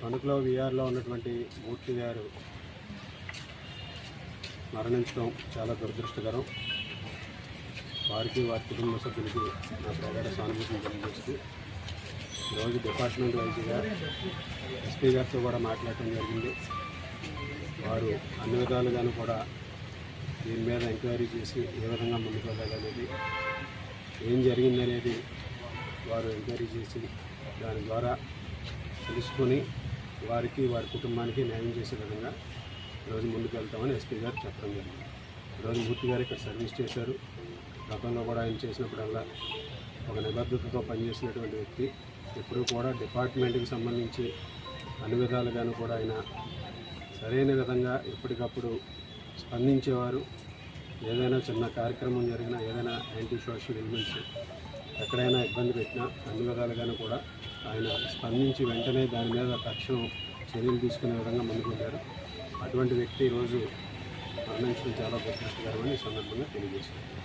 తణుకులో విఆర్లో ఉన్నటువంటి మూర్తి గారు మరణించడం చాలా దురదృష్టకరం. వారికి వారి కుటుంబ సభ్యులకి నా ప్రగాఢ సానుభూతిని తెలియజేస్తూ ఈరోజు డిపార్ట్మెంట్ వైద్యుగా ఎస్పీ గారితో కూడా మాట్లాడటం జరిగింది. వారు అన్ని విధాలుగాను కూడా దీని మీద ఎంక్వైరీ చేసి ఏ విధంగా ముందుకు వెళ్ళాలనేది ఏం జరిగిందనేది వారు ఎంక్వైరీ చేసి దాని ద్వారా తెలుసుకొని వారికి వారి కుటుంబానికి న్యాయం చేసే విధంగా ఈరోజు ముందుకు వెళ్తామని ఎస్పీ గారు చెప్పడం జరిగింది. ఈరోజు మూర్తి గారు ఇక్కడ సర్వీస్ చేశారు. గతంలో కూడా ఆయన చేసినప్పుడల్లా ఒక నిబద్ధతతో పనిచేసినటువంటి వ్యక్తి. ఎప్పుడూ కూడా డిపార్ట్మెంట్కి సంబంధించి అన్ని విధాలుగాను కూడా ఆయన సరైన విధంగా ఎప్పటికప్పుడు స్పందించేవారు. ఏదైనా చిన్న కార్యక్రమం జరిగినా ఏదైనా యాంటీ సోషల్ ఎలిమెంట్స్ ఎక్కడైనా ఇబ్బంది పెట్టినా అన్ని విధాలుగాను కూడా ఆయన స్పందించి వెంటనే దాని మీద తక్షణం చర్యలు తీసుకునే విధంగా ముందుకు అటువంటి వ్యక్తి ఈరోజు మరణించడం చాలా దురదృష్టకరమని సందర్భంగా తెలియజేశారు